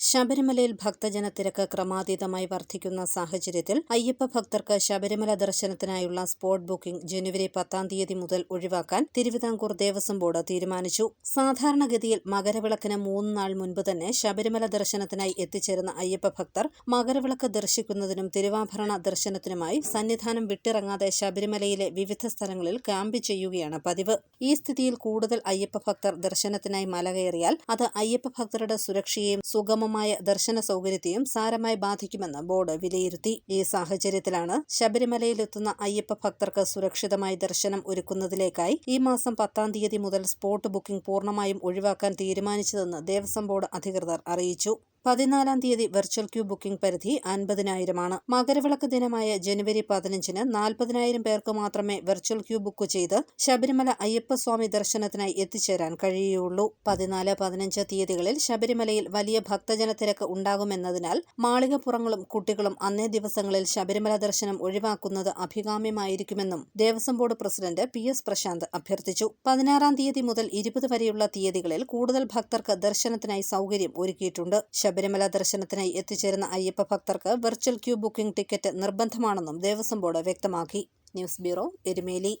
ശബരിമലയിൽ ഭക്തജന തിരക്ക് ക്രമാതീതമായി വർദ്ധിക്കുന്ന സാഹചര്യത്തിൽ അയ്യപ്പ ഭക്തർക്ക് ശബരിമല ദർശനത്തിനായുള്ള സ്പോട്ട് ബുക്കിംഗ് ജനുവരി പത്താം തീയതി മുതൽ ഒഴിവാക്കാൻ തിരുവിതാംകൂർ ദേവസ്വം ബോർഡ് തീരുമാനിച്ചു. സാധാരണഗതിയിൽ മകരവിളക്കിന് മൂന്ന് നാൾ മുൻപ് തന്നെ ശബരിമല ദർശനത്തിനായി എത്തിച്ചേരുന്ന അയ്യപ്പ ഭക്തർ മകരവിളക്ക് ദർശിക്കുന്നതിനും തിരുവാഭരണ ദർശനത്തിനുമായി സന്നിധാനം വിട്ടിറങ്ങാതെ ശബരിമലയിലെ വിവിധ സ്ഥലങ്ങളിൽ ക്യാമ്പ് ചെയ്യുകയാണ് പതിവ്. ഈ സ്ഥിതിയിൽ കൂടുതൽ അയ്യപ്പ ഭക്തർ ദർശനത്തിനായി മല കയറിയാൽ അത് അയ്യപ്പ ഭക്തരുടെ സുരക്ഷയെയും സുഗമ സുഗമമായ ദർശന സൗകര്യത്തെയും സാരമായി ബാധിക്കുമെന്ന് ബോർഡ് വിലയിരുത്തി. ഈ സാഹചര്യത്തിലാണ് ശബരിമലയിലെത്തുന്ന അയ്യപ്പ ഭക്തർക്ക് സുരക്ഷിതമായി ദർശനം ഒരുക്കുന്നതിലേക്കായി ഈ മാസം പത്താം തീയതി മുതൽ സ്പോട്ട് ബുക്കിംഗ് പൂർണമായും ഒഴിവാക്കാൻ തീരുമാനിച്ചതെന്ന് ദേവസ്വം ബോർഡ് അധികൃതർ അറിയിച്ചു. പതിനാലാം തീയതി വെർച്വൽ ക്യൂ ബുക്കിംഗ് പരിധി അൻപതിനായിരമാണ്. മകരവിളക്ക് ദിനമായ ജനുവരി പതിനഞ്ചിന് നാൽപ്പതിനായിരം പേർക്ക് മാത്രമേ വെർച്വൽ ക്യൂ ബുക്ക് ചെയ്ത് ശബരിമല അയ്യപ്പസ്വാമി ദർശനത്തിനായി എത്തിച്ചേരാൻ കഴിയുള്ളൂ പതിനാല് പതിനഞ്ച് തീയതികളിൽ ശബരിമലയിൽ വലിയ ഭക്തജന തിരക്ക് ഉണ്ടാകുമെന്നതിനാൽ മാളികപ്പുറങ്ങളും കുട്ടികളും അന്നേ ദിവസങ്ങളിൽ ശബരിമല ദർശനം ഒഴിവാക്കുന്നത് അഭികാമ്യമായിരിക്കുമെന്നും Devaswom board president P S Prasanth അഭ്യർത്ഥിച്ചു. പതിനാറാം തീയതി മുതൽ ഇരുപത് വരെയുള്ള തീയതികളിൽ കൂടുതൽ ഭക്തർക്ക് ദർശനത്തിനായി സൗകര്യം ഒരുക്കിയിട്ടുണ്ട്. ശബരിമല ദർശനത്തിനായി എത്തിച്ചേരുന്ന അയ്യപ്പ ഭക്തർക്ക് വെർച്വൽ ക്യൂ ബുക്കിംഗ് ടിക്കറ്റ് നിർബന്ധമാണെന്നും ദേവസ്വം ബോർഡ് വ്യക്തമാക്കി. News bureau Erumeli.